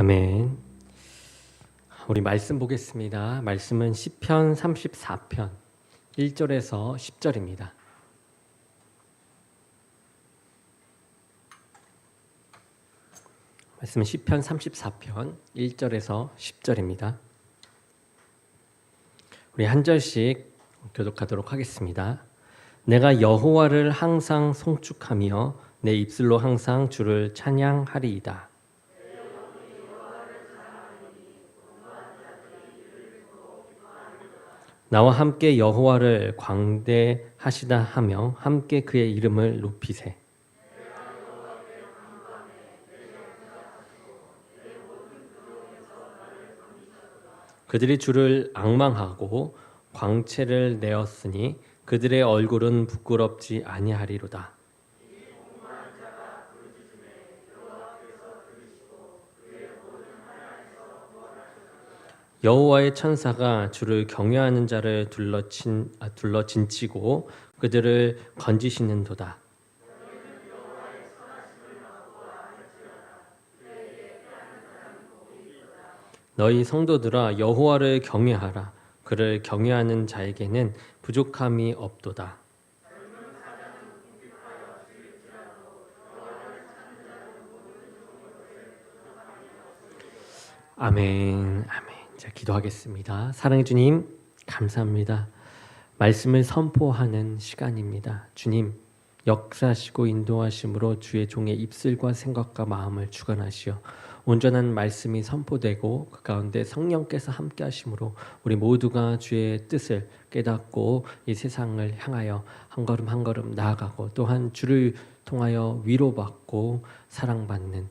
아멘. 우리 말씀 보겠습니다. 말씀은 시편 34편 1절에서 10절입니다. 말씀은 시편 34편 1절에서 10절입니다. 우리 한 절씩 교독하도록 하겠습니다. 내가 여호와를 항상 송축하며 내 입술로 항상 주를 찬양하리이다. 나와 함께 여호와를 광대하시다 하며 함께 그의 이름을 높이세. 그들이 주를 악망하고 광채를 내었으니 그들의 얼굴은 부끄럽지 아니하리로다. 여호와의 천사가 주를 경외하는 자를 둘러친 아, 둘러 진치고 그들을 건지시는도다. 너희 성도들아 여호와를 경외하라. 그를 경외하는 자에게는 부족함이 없도다. 아멘, 아멘. 자, 기도하겠습니다. 사랑해 주님, 감사합니다. 말씀을 선포하는 시간입니다. 주님, 역사하시고 인도하심으로 주의 종의 입술과 생각과 마음을 주관하시어 온전한 말씀이 선포되고 그 가운데 성령께서 함께 하심으로 우리 모두가 주의 뜻을 깨닫고 이 세상을 향하여 한 걸음 한 걸음 나아가고 또한 주를 통하여 위로받고 사랑받는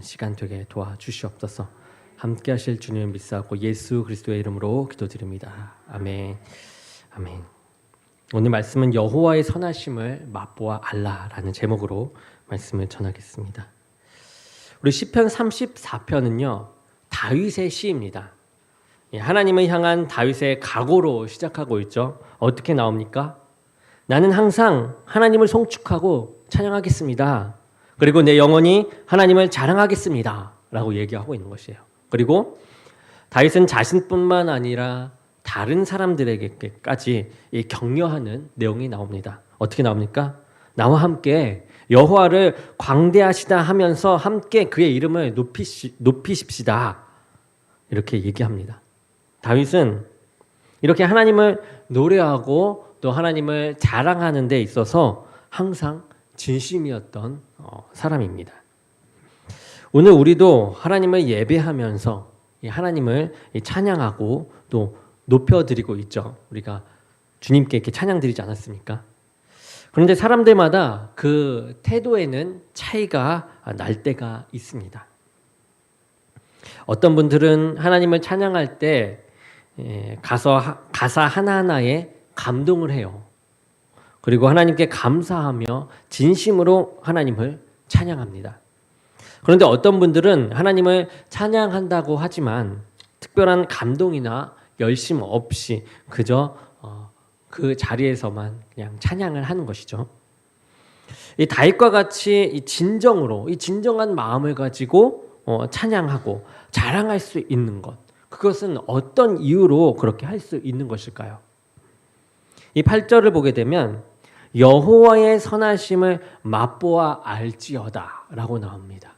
시간 되게 도와주시옵소서. 함께 하실 주님을 믿사고 예수 그리스도의 이름으로 기도드립니다. 아멘. 아멘. 오늘 말씀은 여호와의 선하심을 맛보아 알라라는 제목으로 말씀을 전하겠습니다. 우리 시편 34편은요. 다윗의 시입니다. 예, 하나님을 향한 다윗의 각오로 시작하고 있죠. 어떻게 나옵니까? 나는 항상 하나님을 송축하고 찬양하겠습니다. 그리고 내 영혼이 하나님을 자랑하겠습니다. 라고 얘기하고 있는 것이에요. 그리고 다윗은 자신뿐만 아니라 다른 사람들에게까지 격려하는 내용이 나옵니다. 어떻게 나옵니까? 나와 함께 여호와를 광대하시다 하면서 함께 그의 이름을 높이시, 높이십시다. 이렇게 얘기합니다. 다윗은 이렇게 하나님을 노래하고 또 하나님을 자랑하는 데 있어서 항상 진심이었던 어, 사람입니다. 오늘 우리도 하나님을 예배하면서 하나님을 찬양하고 또 높여드리고 있죠. 우리가 주님께 이렇게 찬양드리지 않았습니까? 그런데 사람들마다 그 태도에는 차이가 날 때가 있습니다. 어떤 분들은 하나님을 찬양할 때 가서 가사 하나하나에 감동을 해요. 그리고 하나님께 감사하며 진심으로 하나님을 찬양합니다. 그런데 어떤 분들은 하나님을 찬양한다고 하지만 특별한 감동이나 열심 없이 그저 어, 그 자리에서만 그냥 찬양을 하는 것이죠. 이 다윗과 같이 이 진정으로 이 진정한 마음을 가지고 어, 찬양하고 자랑할 수 있는 것 그것은 어떤 이유로 그렇게 할 수 있는 것일까요? 이 8절을 보게 되면 여호와의 선하심을 맛보아 알지어다라고 나옵니다.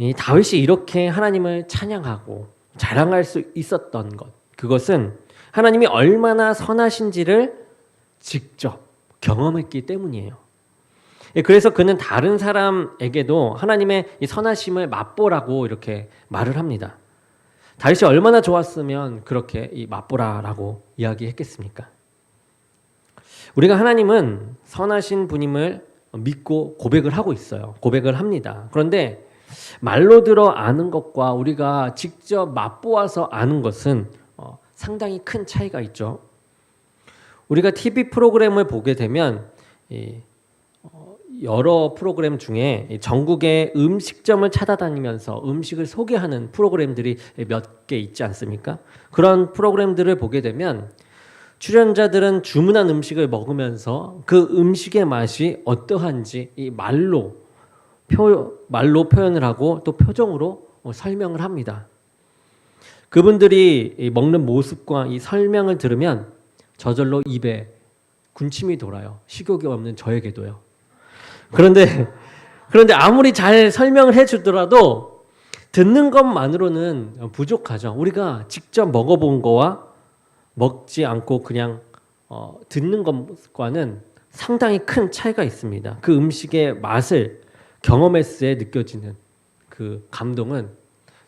이 다윗이 이렇게 하나님을 찬양하고 자랑할 수 있었던 것 그것은 하나님이 얼마나 선하신지를 직접 경험했기 때문이에요. 예, 그래서 그는 다른 사람에게도 하나님의 이 선하심을 맛보라고 이렇게 말을 합니다. 다윗이 얼마나 좋았으면 그렇게 이 맛보라라고 이야기했겠습니까? 우리가 하나님은 선하신 분임을 믿고 고백을 하고 있어요. 고백을 합니다. 그런데 말로 들어 아는 것과 우리가 직접 맛보아서 아는 것은 어, 상당히 큰 차이가 있죠. 우리가 TV 프로그램을 보게 되면 어, 여러 프로그램 중에 전국의 음식점을 찾아다니면서 음식을 소개하는 프로그램들이 몇 개 있지 않습니까? 그런 프로그램들을 보게 되면 출연자들은 주문한 음식을 먹으면서 그 음식의 맛이 어떠한지 이 말로 표, 말로 표현을 하고 또 표정으로 어, 설명을 합니다. 그분들이 이 먹는 모습과 이 설명을 들으면 저절로 입에 군침이 돌아요. 식욕이 없는 저에게도요. 그런데 그런데 아무리 잘 설명을 해주더라도 듣는 것만으로는 부족하죠. 우리가 직접 먹어본 거와 먹지 않고 그냥 어, 듣는 것과는 상당히 큰 차이가 있습니다. 그 음식의 맛을 경험했을 때 느껴지는 그 감동은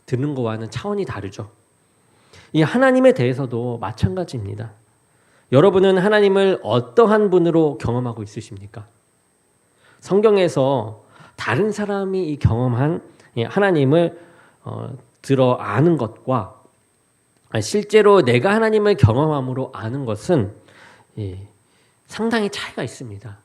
듣는 거와는 차원이 다르죠. 이 하나님에 대해서도 마찬가지입니다. 여러분은 하나님을 어떠한 분으로 경험하고 있으십니까? 성경에서 다른 사람이 이 경험한 이 하나님을 어, 들어 아는 것과 실제로 내가 하나님을 경험함으로 아는 것은 예, 상당히 차이가 있습니다.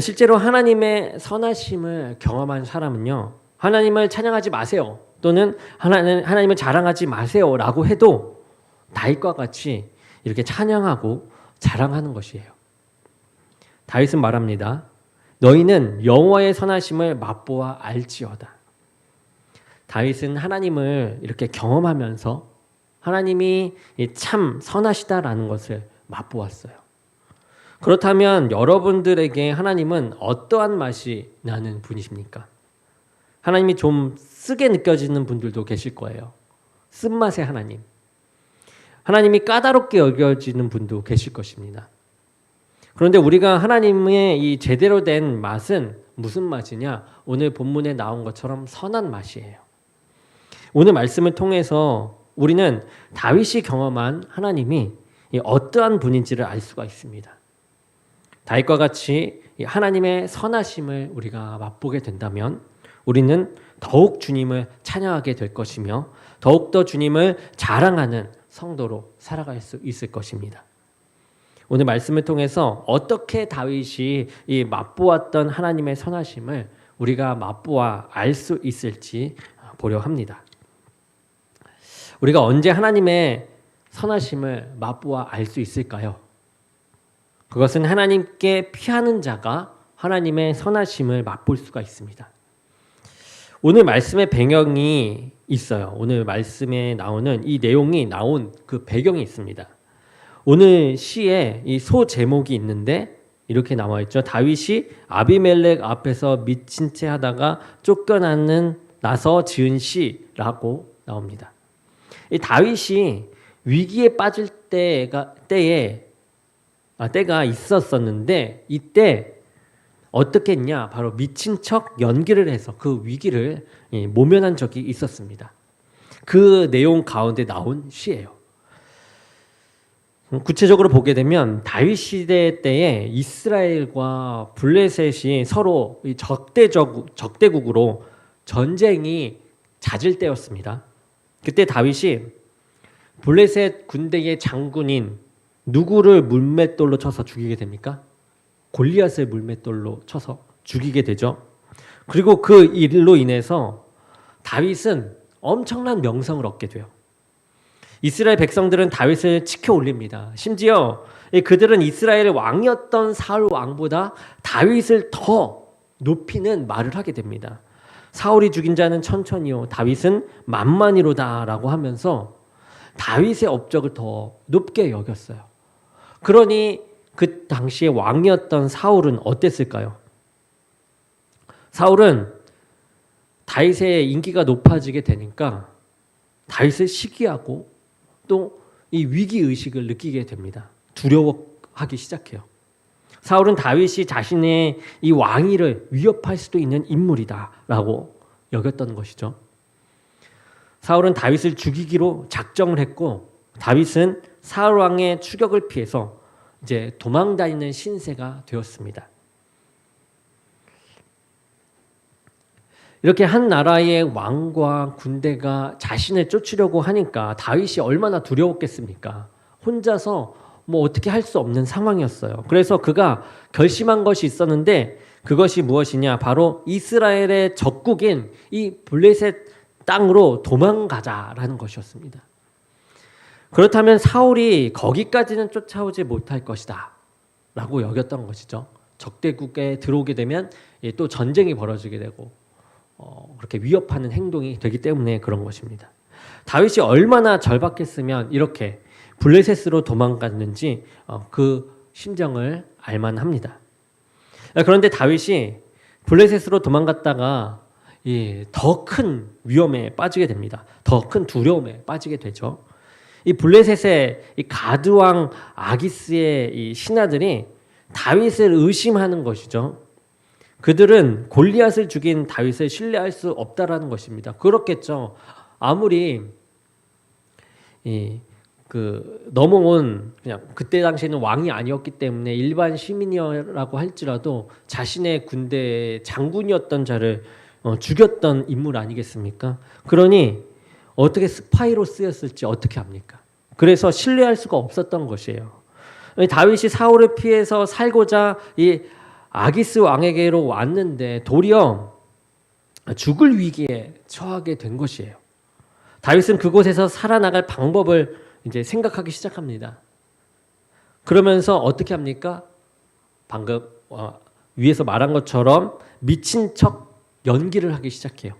실제로 하나님의 선하심을 경험한 사람은요, 하나님을 찬양하지 마세요. 또는 하나님, 하나님을 자랑하지 마세요 라고 해도 다윗과 같이 이렇게 찬양하고 자랑하는 것이에요. 다윗은 말합니다. 너희는 여호와의 선하심을 맛보아 알지어다. 다윗은 하나님을 이렇게 경험하면서 하나님이 참 선하시다라는 것을 맛보았어요. 그렇다면 여러분들에게 하나님은 어떠한 맛이 나는 분이십니까? 하나님이 좀 쓰게 느껴지는 분들도 계실 거예요. 쓴맛의 하나님. 하나님이 까다롭게 여겨지는 분도 계실 것입니다. 그런데 우리가 하나님의 이 제대로 된 맛은 무슨 맛이냐? 오늘 본문에 나온 것처럼 선한 맛이에요. 오늘 말씀을 통해서 우리는 다윗이 경험한 하나님이 어떠한 분인지를 알 수가 있습니다. 다윗과 같이 하나님의 선하심을 우리가 맛보게 된다면 우리는 더욱 주님을 찬양하게 될 것이며 더욱더 주님을 자랑하는 성도로 살아갈 수 있을 것입니다. 오늘 말씀을 통해서 어떻게 다윗이 이 맛보았던 하나님의 선하심을 우리가 맛보아 알 수 있을지 보려 합니다. 우리가 언제 하나님의 선하심을 맛보아 알 수 있을까요? 그것은 하나님께 피하는 자가 하나님의 선하심을 맛볼 수가 있습니다. 오늘 말씀의 배경이 있어요. 오늘 말씀에 나오는 이 내용이 나온 그 배경이 있습니다. 오늘 시에 이 소 제목이 있는데 이렇게 나와 있죠. 다윗이 아비멜렉 앞에서 미친 채 하다가 쫓겨나는 나서 지은 시라고 나옵니다. 이 다윗이 위기에 빠질 때가 때에 아, 때가 있었었는데 이때 어떻게 했냐? 바로 미친 척 연기를 해서 그 위기를 예, 모면한 적이 있었습니다. 그 내용 가운데 나온 시예요. 구체적으로 보게 되면 다윗 시대 때에 이스라엘과 블레셋이 서로 적대적 적대국으로 전쟁이 잦을 때였습니다. 그때 다윗이 블레셋 군대의 장군인 누구를 물맷돌로 쳐서 죽이게 됩니까? 골리앗을 물맷돌로 쳐서 죽이게 되죠. 그리고 그 일로 인해서 다윗은 엄청난 명성을 얻게 돼요. 이스라엘 백성들은 다윗을 지켜 올립니다. 심지어 그들은 이스라엘 왕이었던 사울 왕보다 다윗을 더 높이는 말을 하게 됩니다. 사울이 죽인 자는 천천히요, 다윗은 만만이로다라고 하면서 다윗의 업적을 더 높게 여겼어요. 그러니 그 당시에 왕이었던 사울은 어땠을까요? 사울은 다윗의 인기가 높아지게 되니까 다윗을 시기하고 또 이 위기 의식을 느끼게 됩니다. 두려워하기 시작해요. 사울은 다윗이 자신의 이 왕위를 위협할 수도 있는 인물이다라고 여겼던 것이죠. 사울은 다윗을 죽이기로 작정을 했고 다윗은 사울 왕의 추격을 피해서 이제 도망 다니는 신세가 되었습니다. 이렇게 한 나라의 왕과 군대가 자신을 쫓으려고 하니까 다윗이 얼마나 두려웠겠습니까? 혼자서 뭐 어떻게 할 수 없는 상황이었어요. 그래서 그가 결심한 것이 있었는데 그것이 무엇이냐? 바로 이스라엘의 적국인 이 블레셋 땅으로 도망가자라는 것이었습니다. 그렇다면 사울이 거기까지는 쫓아오지 못할 것이다. 라고 여겼던 것이죠. 적대국에 들어오게 되면 예, 또 전쟁이 벌어지게 되고 어, 그렇게 위협하는 행동이 되기 때문에 그런 것입니다. 다윗이 얼마나 절박했으면 이렇게 블레셋으로 도망갔는지 어, 그 심정을 알만합니다. 그런데 다윗이 블레셋으로 도망갔다가 더큰 위험에 빠지게 됩니다. 더 큰 두려움에 빠지게 되죠. 이 블레셋의 이 가드왕 아기스의 이 신하들이 다윗을 의심하는 것이죠. 그들은 골리앗을 죽인 다윗을 신뢰할 수 없다라는 것입니다. 그렇겠죠. 아무리 이 그 넘어온 그냥 그때 당시에는 왕이 아니었기 때문에 일반 시민이라고 할지라도 자신의 군대 장군이었던 자를 어, 죽였던 인물 아니겠습니까? 그러니 어떻게 스파이로 쓰였을지 어떻게 합니까? 그래서 신뢰할 수가 없었던 것이에요. 다윗이 사울을 피해서 살고자 이 아기스 왕에게로 왔는데 도리어 죽을 위기에 처하게 된 것이에요. 다윗은 그곳에서 살아나갈 방법을 이제 생각하기 시작합니다. 그러면서 어떻게 합니까? 방금 어, 위에서 말한 것처럼 미친 척 연기를 하기 시작해요.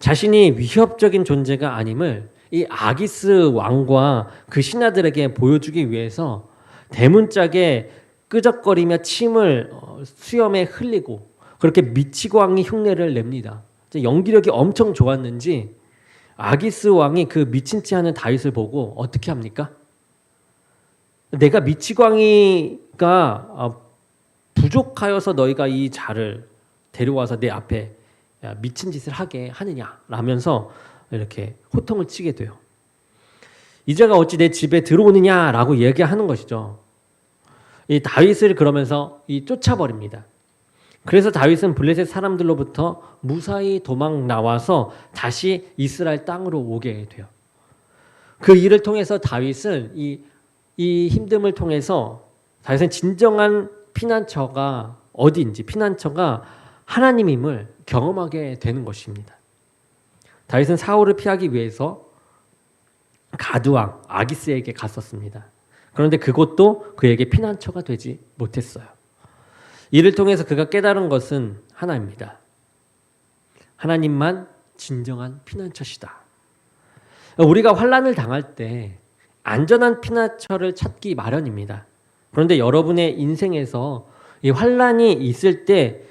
자신이 위협적인 존재가 아님을 이 아기스 왕과 그 신하들에게 보여주기 위해서 대문짝에 끄적거리며 침을 어, 수염에 흘리고 그렇게 미치고 왕이 흉내를 냅니다. 연기력이 엄청 좋았는지 아기스 왕이 그 미친 체 하는 다윗을 보고 어떻게 합니까? 내가 미치광이가 어, 부족하여서 너희가 이 자를 데려와서 내 앞에 미친 짓을 하게 하느냐 라면서 이렇게 호통을 치게 돼요. 이자가 어찌 내 집에 들어오느냐라고 얘기하는 것이죠. 이 다윗을 그러면서 이 쫓아버립니다. 그래서 다윗은 블레셋 사람들로부터 무사히 도망 나와서 다시 이스라엘 땅으로 오게 돼요. 그 일을 통해서 다윗은 이, 이 힘듦을 통해서 다윗은 진정한 피난처가 어디인지 피난처가 하나님임을 경험하게 되는 것입니다. 다윗은 사울을 피하기 위해서 가드왕 아기스에게 갔었습니다. 그런데 그것도 그에게 피난처가 되지 못했어요. 이를 통해서 그가 깨달은 것은 하나입니다. 하나님만 진정한 피난처시다. 우리가 환란을 당할 때 안전한 피난처를 찾기 마련입니다. 그런데 여러분의 인생에서 이 환란이 있을 때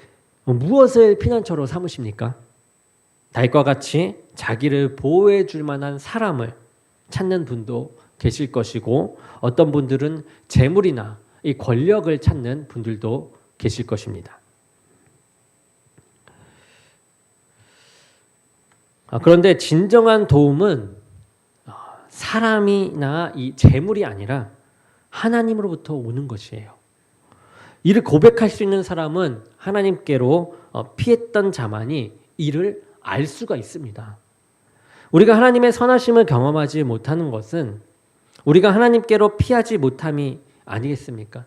무엇을 피난처로 삼으십니까? 다윗과 같이 자기를 보호해 줄 만한 사람을 찾는 분도 계실 것이고 어떤 분들은 재물이나 이 권력을 찾는 분들도 계실 것입니다. 아, 그런데 진정한 도움은 어, 사람이나 이 재물이 아니라 하나님으로부터 오는 것이에요. 이를 고백할 수 있는 사람은 하나님께로 어, 피했던 자만이 이를 알 수가 있습니다. 우리가 하나님의 선하심을 경험하지 못하는 것은 우리가 하나님께로 피하지 못함이 아니겠습니까?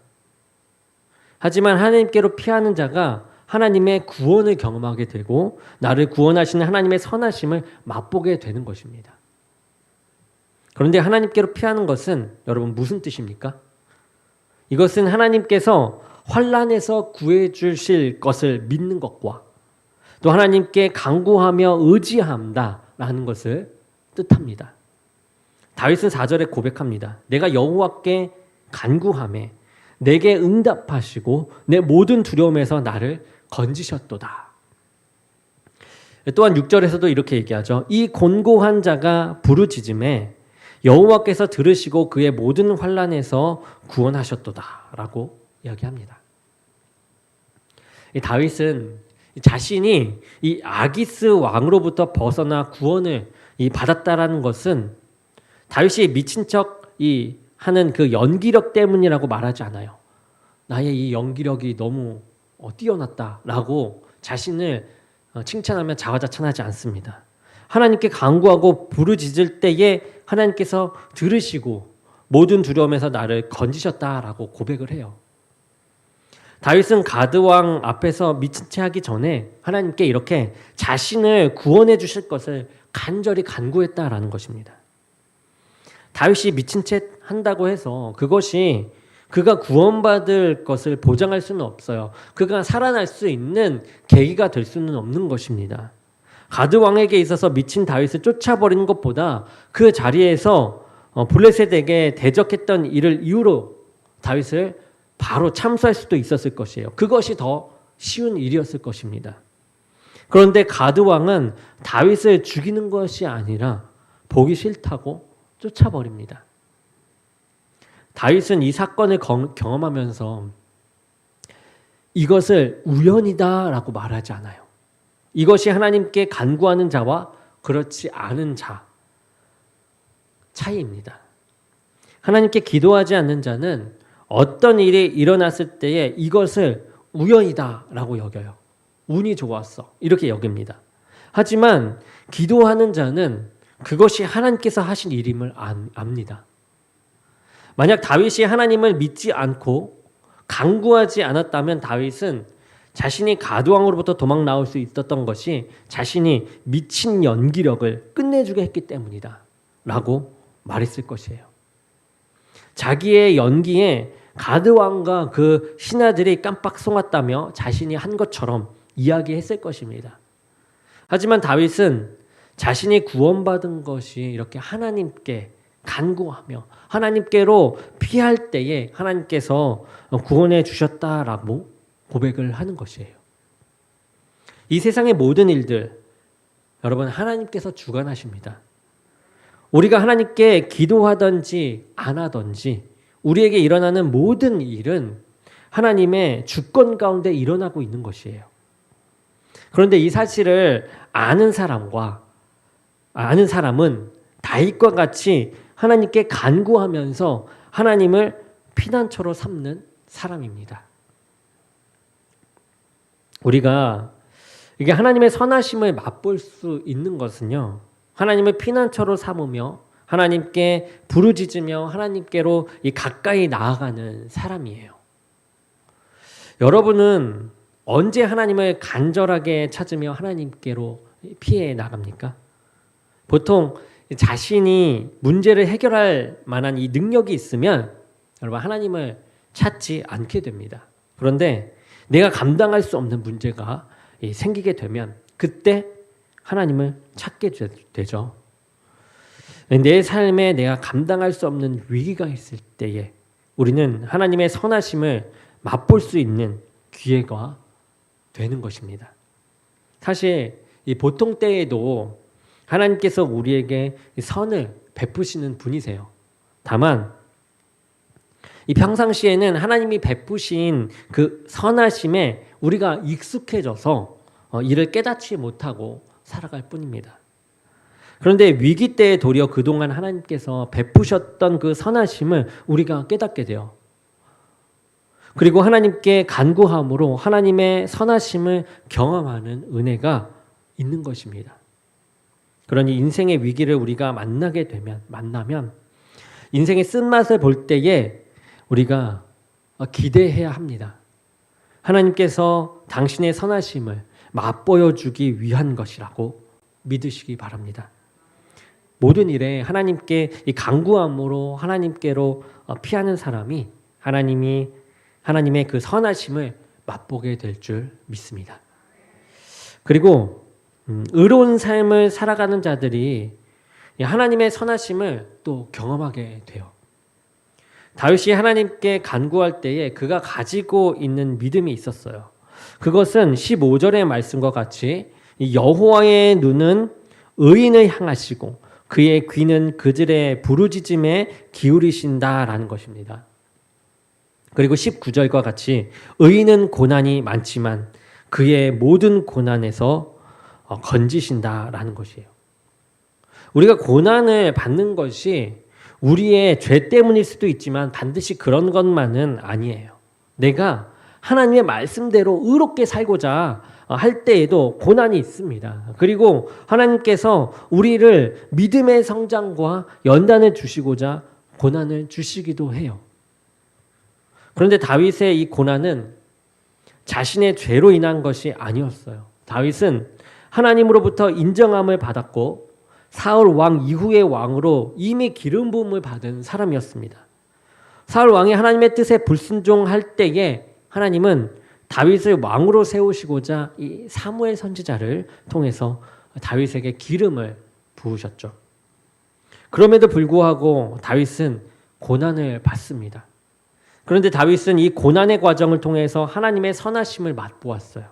하지만 하나님께로 피하는 자가 하나님의 구원을 경험하게 되고 나를 구원하시는 하나님의 선하심을 맛보게 되는 것입니다. 그런데 하나님께로 피하는 것은 여러분 무슨 뜻입니까? 이것은 하나님께서 환란에서 구해 주실 것을 믿는 것과 또 하나님께 간구하며 의지한다라는 것을 뜻합니다. 다윗은 4절에 고백합니다. 내가 여호와께 간구함에 내게 응답하시고 내 모든 두려움에서 나를 건지셨도다. 또한 6절에서도 이렇게 얘기하죠. 이 곤고한 자가 부르짖음에 여호와께서 들으시고 그의 모든 환란에서 구원하셨도다라고 이야기합니다. 다윗은 자신이 이 아기스 왕으로부터 벗어나 구원을 받았다라는 것은 다윗이 미친 척 이 하는 그 연기력 때문이라고 말하지 않아요. 나의 이 연기력이 너무 어, 뛰어났다라고 자신을 어, 칭찬하며 자화자찬하지 않습니다. 하나님께 간구하고 부르짖을 때에 하나님께서 들으시고 모든 두려움에서 나를 건지셨다라고 고백을 해요. 다윗은 가드 왕 앞에서 미친 채 하기 전에 하나님께 이렇게 자신을 구원해 주실 것을 간절히 간구했다라는 것입니다. 다윗이 미친 채 한다고 해서 그것이 그가 구원받을 것을 보장할 수는 없어요. 그가 살아날 수 있는 계기가 될 수는 없는 것입니다. 가드 왕에게 있어서 미친 다윗을 쫓아버리는 것보다 그 자리에서 어, 블레셋에게 대적했던 일을 이유로 다윗을 바로 참수할 수도 있었을 것이에요. 그것이 더 쉬운 일이었을 것입니다. 그런데 가드 왕은 다윗을 죽이는 것이 아니라 보기 싫다고 쫓아버립니다. 다윗은 이 사건을 경험하면서 이것을 우연이다라고 말하지 않아요. 이것이 하나님께 간구하는 자와 그렇지 않은 자 차이입니다. 하나님께 기도하지 않는 자는 어떤 일이 일어났을 때에 이것을 우연이다라고 여겨요. 운이 좋았어. 이렇게 여깁니다. 하지만 기도하는 자는 그것이 하나님께서 하신 일임을 압니다. 만약 다윗이 하나님을 믿지 않고 강구하지 않았다면 다윗은 자신이 가두왕으로부터 도망 나올 수 있었던 것이 자신이 미친 연기력을 끝내주게 했기 때문이다. 라고 말했을 것이에요. 자기의 연기에 가드 왕과 그 신하들이 깜빡 속았다며 자신이 한 것처럼 이야기했을 것입니다. 하지만 다윗은 자신이 구원받은 것이 이렇게 하나님께 간구하며 하나님께로 피할 때에 하나님께서 구원해 주셨다라고 고백을 하는 것이에요. 이 세상의 모든 일들 여러분 하나님께서 주관하십니다. 우리가 하나님께 기도하든지 안 하든지 우리에게 일어나는 모든 일은 하나님의 주권 가운데 일어나고 있는 것이에요. 그런데 이 사실을 아는 사람과 아는 사람은 다윗과 같이 하나님께 간구하면서 하나님을 피난처로 삼는 사람입니다. 우리가 이게 하나님의 선하심을 맛볼 수 있는 것은요. 하나님을 피난처로 삼으며 하나님께 부르짖으며 하나님께로 이 가까이 나아가는 사람이에요. 여러분은 언제 하나님을 간절하게 찾으며 하나님께로 피해 나갑니까? 보통 자신이 문제를 해결할 만한 이 능력이 있으면 여러분 하나님을 찾지 않게 됩니다. 그런데 내가 감당할 수 없는 문제가 생기게 되면 그때 하나님을 찾게 되죠. 내 삶에 내가 감당할 수 없는 위기가 있을 때에 우리는 하나님의 선하심을 맛볼 수 있는 기회가 되는 것입니다. 사실 이 보통 때에도 하나님께서 우리에게 선을 베푸시는 분이세요. 다만 이 평상시에는 하나님이 베푸신 그 선하심에 우리가 익숙해져서 어, 이를 깨닫지 못하고 살아갈 뿐입니다. 그런데 위기 때에 도리어 그동안 하나님께서 베푸셨던 그 선하심을 우리가 깨닫게 돼요. 그리고 하나님께 간구함으로 하나님의 선하심을 경험하는 은혜가 있는 것입니다. 그러니 인생의 위기를 우리가 만나게 되면 만나면 인생의 쓴맛을 볼 때에 우리가 기대해야 합니다. 하나님께서 당신의 선하심을 맛보여 주기 위한 것이라고 믿으시기 바랍니다. 모든 일에 하나님께 이 강구함으로 하나님께로 피하는 사람이 하나님이 하나님의 그 선하심을 맛보게 될 줄 믿습니다. 그리고 음, 의로운 삶을 살아가는 자들이 하나님의 선하심을 또 경험하게 돼요. 다윗이 하나님께 간구할 때에 그가 가지고 있는 믿음이 있었어요. 그것은 15절의 말씀과 같이 여호와의 눈은 의인을 향하시고 그의 귀는 그들의 부르짖음에 기울이신다라는 것입니다. 그리고 19절과 같이 의인은 고난이 많지만 그의 모든 고난에서 어, 건지신다라는 것이에요. 우리가 고난을 받는 것이 우리의 죄 때문일 수도 있지만 반드시 그런 것만은 아니에요. 내가 하나님의 말씀대로 의롭게 살고자 할 때에도 고난이 있습니다. 그리고 하나님께서 우리를 믿음의 성장과 연단을 주시고자 고난을 주시기도 해요. 그런데 다윗의 이 고난은 자신의 죄로 인한 것이 아니었어요. 다윗은 하나님으로부터 인정함을 받았고 사울 왕 이후의 왕으로 이미 기름 부음을 받은 사람이었습니다. 사울 왕이 하나님의 뜻에 불순종할 때에 하나님은 다윗을 왕으로 세우시고자 이 사무엘 선지자를 통해서 다윗에게 기름을 부으셨죠. 그럼에도 불구하고 다윗은 고난을 받습니다. 그런데 다윗은 이 고난의 과정을 통해서 하나님의 선하심을 맛보았어요.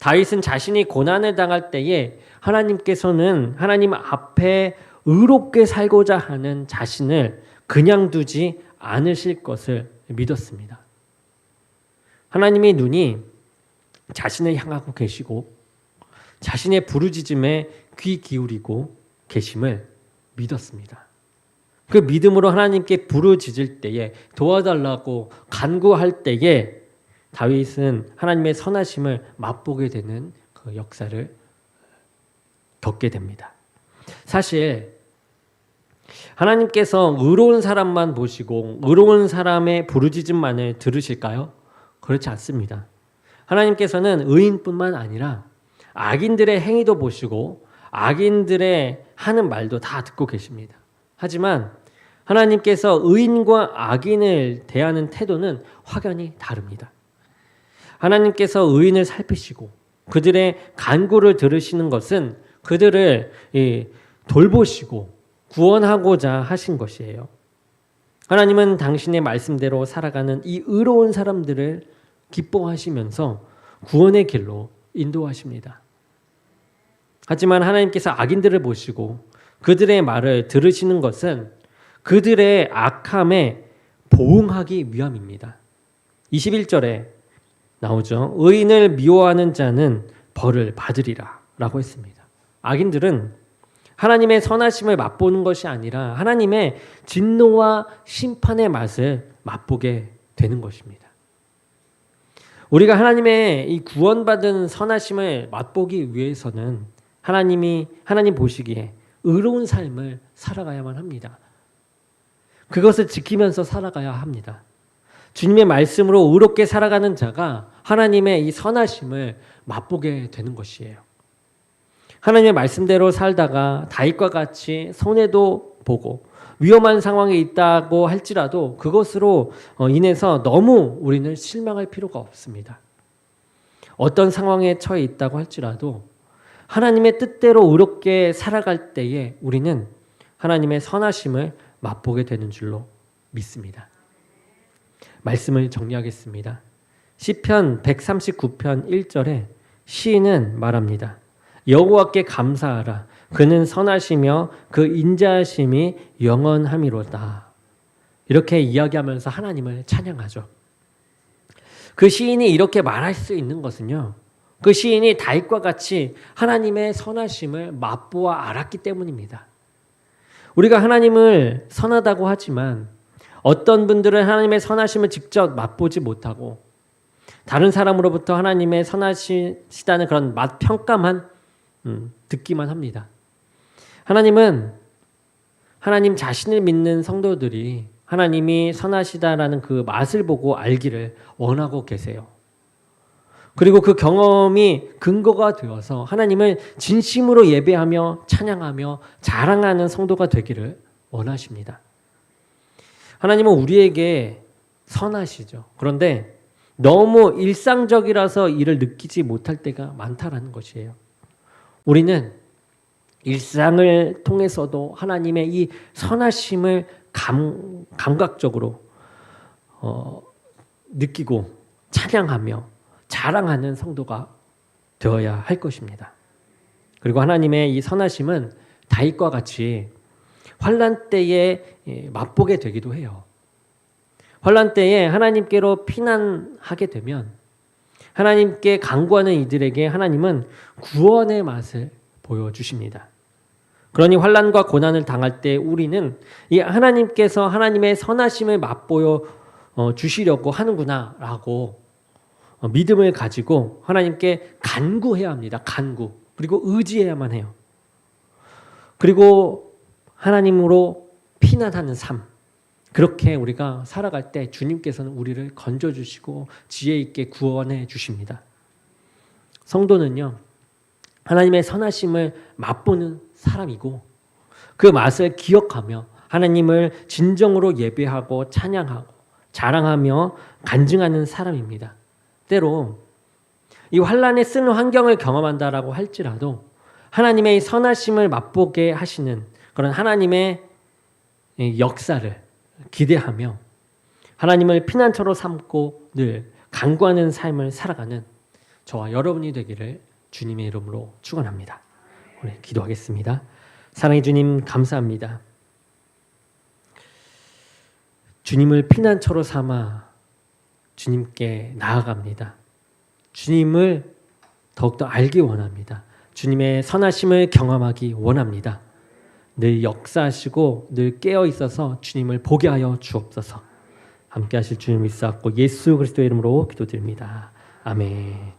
다윗은 자신이 고난을 당할 때에 하나님께서는 하나님 앞에 의롭게 살고자 하는 자신을 그냥 두지 않으실 것을 믿었습니다. 하나님의 눈이 자신을 향하고 계시고 자신의 부르짖음에 귀 기울이고 계심을 믿었습니다. 그 믿음으로 하나님께 부르짖을 때에 도와달라고 간구할 때에 다윗은 하나님의 선하심을 맛보게 되는 그 역사를 겪게 됩니다. 사실 하나님께서 의로운 사람만 보시고 의로운 사람의 부르짖음만을 들으실까요? 그렇지 않습니다. 하나님께서는 의인뿐만 아니라 악인들의 행위도 보시고 악인들의 하는 말도 다 듣고 계십니다. 하지만 하나님께서 의인과 악인을 대하는 태도는 확연히 다릅니다. 하나님께서 의인을 살피시고 그들의 간구를 들으시는 것은 그들을 돌보시고 구원하고자 하신 것이에요. 하나님은 당신의 말씀대로 살아가는 이 의로운 사람들을 기뻐하시면서 구원의 길로 인도하십니다. 하지만 하나님께서 악인들을 보시고 그들의 말을 들으시는 것은 그들의 악함에 보응하기 위함입니다. 21절에 나오죠. 의인을 미워하는 자는 벌을 받으리라 라고 했습니다. 악인들은 하나님의 선하심을 맛보는 것이 아니라 하나님의 진노와 심판의 맛을 맛보게 되는 것입니다. 우리가 하나님의 이 구원받은 선하심을 맛보기 위해서는 하나님이 하나님 보시기에 의로운 삶을 살아가야만 합니다. 그것을 지키면서 살아가야 합니다. 주님의 말씀으로 의롭게 살아가는 자가 하나님의 이 선하심을 맛보게 되는 것이에요. 하나님의 말씀대로 살다가 다윗과 같이 손해도 보고 위험한 상황에 있다고 할지라도 그것으로 어, 인해서 너무 우리는 실망할 필요가 없습니다. 어떤 상황에 처해 있다고 할지라도 하나님의 뜻대로 의롭게 살아갈 때에 우리는 하나님의 선하심을 맛보게 되는 줄로 믿습니다. 말씀을 정리하겠습니다. 시편 139편 1절에 시인은 말합니다. 여호와께 감사하라. 그는 선하시며 그 인자하심이 영원함이로다. 이렇게 이야기하면서 하나님을 찬양하죠. 그 시인이 이렇게 말할 수 있는 것은요. 그 시인이 다윗과 같이 하나님의 선하심을 맛보아 알았기 때문입니다. 우리가 하나님을 선하다고 하지만 어떤 분들은 하나님의 선하심을 직접 맛보지 못하고 다른 사람으로부터 하나님의 선하시다는 그런 맛 평가만 음, 듣기만 합니다. 하나님은 하나님 자신을 믿는 성도들이 하나님이 선하시다라는 그 맛을 보고 알기를 원하고 계세요. 그리고 그 경험이 근거가 되어서 하나님을 진심으로 예배하며 찬양하며 자랑하는 성도가 되기를 원하십니다. 하나님은 우리에게 선하시죠. 그런데 너무 일상적이라서 이를 느끼지 못할 때가 많다라는 것이에요. 우리는 일상을 통해서도 하나님의 이 선하심을 감, 감각적으로 어, 느끼고 찬양하며 자랑하는 성도가 되어야 할 것입니다. 그리고 하나님의 이 선하심은 다윗과 같이 환란 때에 예, 맛보게 되기도 해요. 환란 때에 하나님께로 피난하게 되면 하나님께 간구하는 이들에게 하나님은 구원의 맛을 보여주십니다. 그러니 환란과 고난을 당할 때 우리는 이 하나님께서 하나님의 선하심을 맛보여 어, 주시려고 하는구나라고 어, 믿음을 가지고 하나님께 간구해야 합니다. 간구. 그리고 의지해야만 해요. 그리고 하나님으로 피난하는 삶. 그렇게 우리가 살아갈 때 주님께서는 우리를 건져주시고 지혜 있게 구원해 주십니다. 성도는요, 하나님의 선하심을 맛보는 사람이고 그 맛을 기억하며 하나님을 진정으로 예배하고 찬양하고 자랑하며 간증하는 사람입니다. 때로 이 환란에 쓰는 환경을 경험한다라고 할지라도 하나님의 선하심을 맛보게 하시는 그런 하나님의 역사를 기대하며 하나님을 피난처로 삼고 늘 간구하는 삶을 살아가는 저와 여러분이 되기를 주님의 이름으로 축원합니다. 오늘 기도하겠습니다. 사랑의 주님 감사합니다. 주님을 피난처로 삼아 주님께 나아갑니다. 주님을 더욱더 알기 원합니다. 주님의 선하심을 경험하기 원합니다. 늘 역사하시고 늘 깨어 있어서 주님을 보게 하여 주옵소서. 함께 하실 주님 믿사옵고 예수 그리스도의 이름으로 기도드립니다. 아멘.